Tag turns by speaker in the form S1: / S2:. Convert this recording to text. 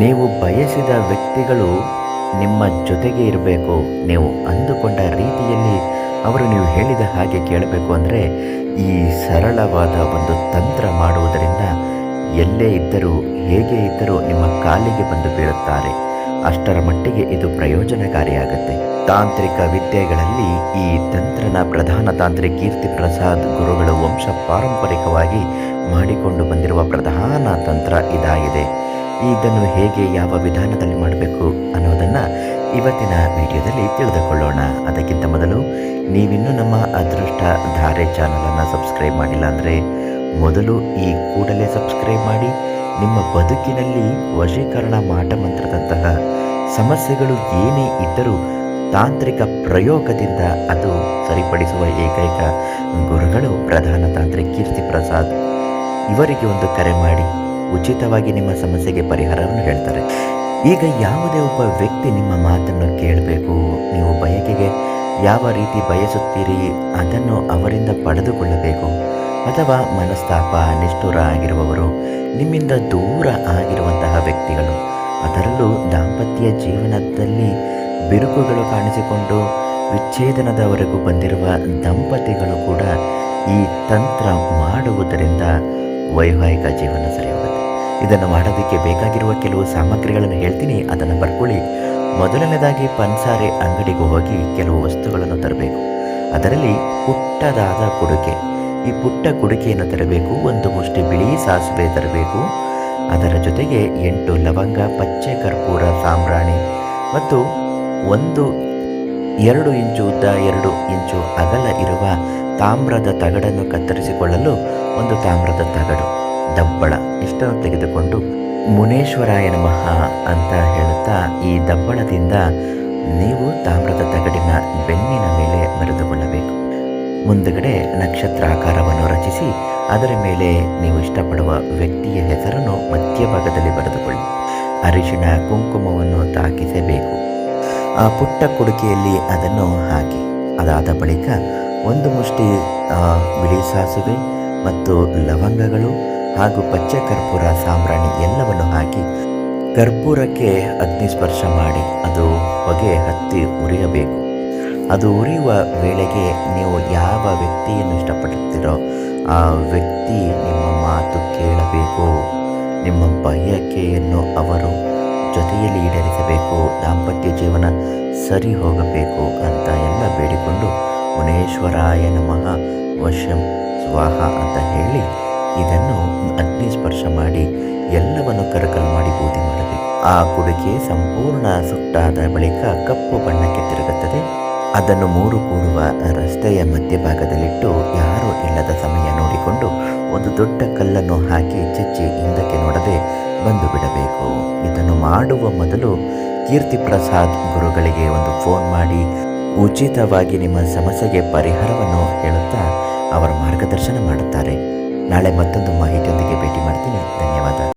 S1: ನೀವು ಬಯಸಿದ ವ್ಯಕ್ತಿಗಳು ನಿಮ್ಮ ಜೊತೆಗೆ ಇರಬೇಕು. ನೀವು ಅಂದುಕೊಂಡ ರೀತಿಯಲ್ಲಿ ಅವರು ನೀವು ಹೇಳಿದ ಹಾಗೆ ಕೇಳಬೇಕು ಅಂದರೆ ಈ ಸರಳವಾದ ಒಂದು ತಂತ್ರ ಮಾಡುವುದರಿಂದ ಎಲ್ಲೇ ಇದ್ದರೂ, ಹೇಗೆ ಇದ್ದರೂ ನಿಮ್ಮ ಕಾಲಿಗೆ ಬಂದು ಬೀಳುತ್ತಾರೆ. ಅಷ್ಟರ ಮಟ್ಟಿಗೆ ಇದು ಪ್ರಯೋಜನಕಾರಿಯಾಗುತ್ತೆ. ತಾಂತ್ರಿಕ ವಿದ್ಯೆಗಳಲ್ಲಿ ಈ ತಂತ್ರನ ಪ್ರಧಾನ ತಾಂತ್ರಿಕ ಕೀರ್ತಿ ಪ್ರಸಾದ್ ಗುರುಗಳು ವಂಶ ಪಾರಂಪರಿಕವಾಗಿ ಮಾಡಿಕೊಂಡು ಬಂದಿರುವ ಪ್ರಧಾನ ತಂತ್ರ ಇದಾಗಿದೆ. ಇದನ್ನು ಹೇಗೆ ಯಾವ ವಿಧಾನದಲ್ಲಿ ಮಾಡಬೇಕು ಅನ್ನೋದನ್ನು ಇವತ್ತಿನ ವಿಡಿಯೋದಲ್ಲಿ ತಿಳಿದುಕೊಳ್ಳೋಣ. ಅದಕ್ಕಿಂತ ಮೊದಲು ನೀವಿನ್ನೂ ನಮ್ಮ ಅದೃಷ್ಟ ಧಾರೆ ಚಾನಲನ್ನು ಸಬ್ಸ್ಕ್ರೈಬ್ ಮಾಡಿಲ್ಲ ಅಂದರೆ ಮೊದಲು ಈ ಕೂಡಲೇ ಸಬ್ಸ್ಕ್ರೈಬ್ ಮಾಡಿ. ನಿಮ್ಮ ಬದುಕಿನಲ್ಲಿ ವಶೀಕರಣ ಮಾಟಮಂತ್ರದಂತಹ ಸಮಸ್ಯೆಗಳು ಏನೇ ಇದ್ದರೂ ತಾಂತ್ರಿಕ ಪ್ರಯೋಗದಿಂದ ಅದು ಸರಿಪಡಿಸುವ ಏಕೈಕ ಗುರುಗಳು ಪ್ರಧಾನ ತಾಂತ್ರಿಕ ಕೀರ್ತಿ ಪ್ರಸಾದ್. ಇವರಿಗೆ ಒಂದು ಕರೆ ಮಾಡಿ. ಉಚಿತವಾಗಿ ನಿಮ್ಮ ಸಮಸ್ಯೆಗೆ ಪರಿಹಾರವನ್ನು ಹೇಳ್ತಾರೆ. ಈಗ ಯಾವುದೇ ಒಬ್ಬ ವ್ಯಕ್ತಿ ನಿಮ್ಮ ಮಾತನ್ನು ಕೇಳಬೇಕು, ನೀವು ಬಯಕೆಗೆ ಯಾವ ರೀತಿ ಬಯಸುತ್ತೀರಿ ಅದನ್ನು ಅವರಿಂದ ಪಡೆದುಕೊಳ್ಳಬೇಕು. ಅಥವಾ ಮನಸ್ತಾಪ, ನಿಷ್ಠುರ ಆಗಿರುವವರು, ನಿಮ್ಮಿಂದ ದೂರ ಆಗಿರುವಂತಹ ವ್ಯಕ್ತಿಗಳು, ಅದರಲ್ಲೂ ದಾಂಪತ್ಯ ಜೀವನದಲ್ಲಿ ಬಿರುಕುಗಳು ಕಾಣಿಸಿಕೊಂಡು ವಿಚ್ಛೇದನದವರೆಗೂ ಬಂದಿರುವ ದಂಪತಿಗಳು ಕೂಡ ಈ ತಂತ್ರ ಮಾಡುವುದರಿಂದ ವೈವಾಹಿಕ ಜೀವನ ಸರಿ ಹೋಗುತ್ತೆ ಇದನ್ನು ಮಾಡೋದಕ್ಕೆ ಬೇಕಾಗಿರುವ ಕೆಲವು ಸಾಮಗ್ರಿಗಳನ್ನು ಹೇಳ್ತೀನಿ, ಅದನ್ನು ಬರ್ಕೊಳ್ಳಿ ಮೊದಲನೇದಾಗಿ ಪನ್ಸಾರೆ ಅಂಗಡಿಗೆ ಹೋಗಿ ಕೆಲವು ವಸ್ತುಗಳನ್ನು ತರಬೇಕು. ಅದರಲ್ಲಿ ಪುಟ್ಟದಾದ ಕುಡುಕೆ. ಈ ಪುಟ್ಟ ಕುಡಿಕೆಯನ್ನು ತರಬೇಕು, ಒಂದು ಮುಷ್ಟಿ ಬಿಳಿ ಸಾಸುವೆ ತರಬೇಕು. ಅದರ ಜೊತೆಗೆ ಎಂಟು ಲವಂಗ, ಪಚ್ಚೆ ಕರ್ಪೂರ, ಸಾಂಬ್ರಾಣಿ ಮತ್ತು ಒಂದು ಎರಡು ಇಂಚು ಉದ್ದ, ಎರಡು ಇಂಚು ಅಗಲ ಇರುವ ತಾಮ್ರದ ತಗಡನ್ನು ಕತ್ತರಿಸಿಕೊಳ್ಳಲು ಒಂದು ತಾಮ್ರದ ತಗಡು. ದಬ್ಬಳ. ಇಷ್ಟನ್ನು ತೆಗೆದುಕೊಂಡು ಮುನೇಶ್ವರಾಯ ನಮಃ ಅಂತ ಹೇಳುತ್ತಾ ಈ ದಬ್ಬಳದಿಂದ ನೀವು ತಾಮ್ರದ ತಗಡಿನ ಬೆನ್ನಿನ ಮೇಲೆ ಬರೆದುಕೊಳ್ಳಬೇಕು. ಮುಂದುಗಡೆ ನಕ್ಷತ್ರಾಕಾರವನ್ನು ರಚಿಸಿ, ಅದರ ಮೇಲೆ ನೀವು ಇಷ್ಟಪಡುವ ವ್ಯಕ್ತಿಯ ಹೆಸರನ್ನು ಮಧ್ಯಭಾಗದಲ್ಲಿ ಬರೆದುಕೊಳ್ಳಿ. ಅರಿಶಿಣ ಕುಂಕುಮವನ್ನು ತಾಕಿಸಬೇಕು. ಆ ಪುಟ್ಟ ಕುಡಿಕೆಯಲ್ಲಿ ಅದನ್ನು ಹಾಕಿ. ಅದಾದ ಬಳಿಕ ಒಂದು ಮುಷ್ಟಿ ಬಿಳಿ ಸಾಸಿವೆ ಮತ್ತು ಲವಂಗಗಳು ಹಾಗೂ ಪಚ್ಚೆ ಕರ್ಪೂರ ಸಾಂಬ್ರಾಣಿ ಎಲ್ಲವನ್ನು ಹಾಕಿ ಕರ್ಪೂರಕ್ಕೆ ಅಗ್ನಿ ಸ್ಪರ್ಶ ಮಾಡಿ ಅದು ಹೊಗೆ ಹತ್ತಿ ಉರಿಯಬೇಕು. ಅದು ಉರಿಯುವ ವೇಳೆಗೆ ನೀವು ಯಾವ ವ್ಯಕ್ತಿಯನ್ನು ಇಷ್ಟಪಡುತ್ತೀರೋ ಆ ವ್ಯಕ್ತಿ ನಿಮ್ಮ ಮಾತು ಕೇಳಬೇಕು. ನಿಮ್ಮ ಬಯಕೆಯನ್ನು ಅವರು ಜೊತೆಯಲ್ಲಿ ಈಡೇರಿಸಬೇಕು. ದಾಂಪತ್ಯ ಜೀವನ ಸರಿ ಹೋಗಬೇಕು ಅಂತ ಎಲ್ಲ ಬೇಡಿಕೊಂಡು ಮುನೇಶ್ವರಾಯ ನಮಃ ವಶಂ ಸ್ವಾಹ ಅಂತ ಹೇಳಿ ಇದನ್ನು ಅಗ್ನಿ ಸ್ಪರ್ಶ ಮಾಡಿ ಎಲ್ಲವನ್ನು ಕರಕಲು ಮಾಡಿ ಬೂದಿ ಮಾಡಬೇಕು ಆ ಕುಡಿಕೆ ಸಂಪೂರ್ಣ ಸುಟ್ಟಾದ ಬಳಿಕ ಕಪ್ಪು ಬಣ್ಣಕ್ಕೆ ತಿರುಗುತ್ತದೆ. ಅದನ್ನು ಮೂರು ಕೂಡುವ ರಸ್ತೆಯ ಮಧ್ಯಭಾಗದಲ್ಲಿಟ್ಟು ಯಾರೂ ಇಲ್ಲದ ಸಮಯ ನೋಡಿಕೊಂಡು ಒಂದು ದೊಡ್ಡ ಕಲ್ಲನ್ನು ಹಾಕಿ ಚಚ್ಚಿ ಹಿಂದಕ್ಕೆ ನೋಡದೆ ಬಂದು ಬಿಡಬೇಕು. ಇದನ್ನು ಮಾಡುವ ಮೊದಲು ಕೀರ್ತಿ ಪ್ರಸಾದ್ ಗುರುಗಳಿಗೆ ಒಂದು ಫೋನ್ ಮಾಡಿ, ಉಚಿತವಾಗಿ ನಿಮ್ಮ ಸಮಸ್ಯೆಗೆ ಪರಿಹಾರವನ್ನು ಹೇಳುತ್ತಾ, ಅವರ ಮಾರ್ಗದರ್ಶನ ಮಾಡುತ್ತಾರೆ. ನಾಳೆ ಮತ್ತೊಂದು ಮಾಹಿತಿಯೊಂದಿಗೆ ಭೇಟಿ ಮಾಡ್ತೀನಿ. ಧನ್ಯವಾದ.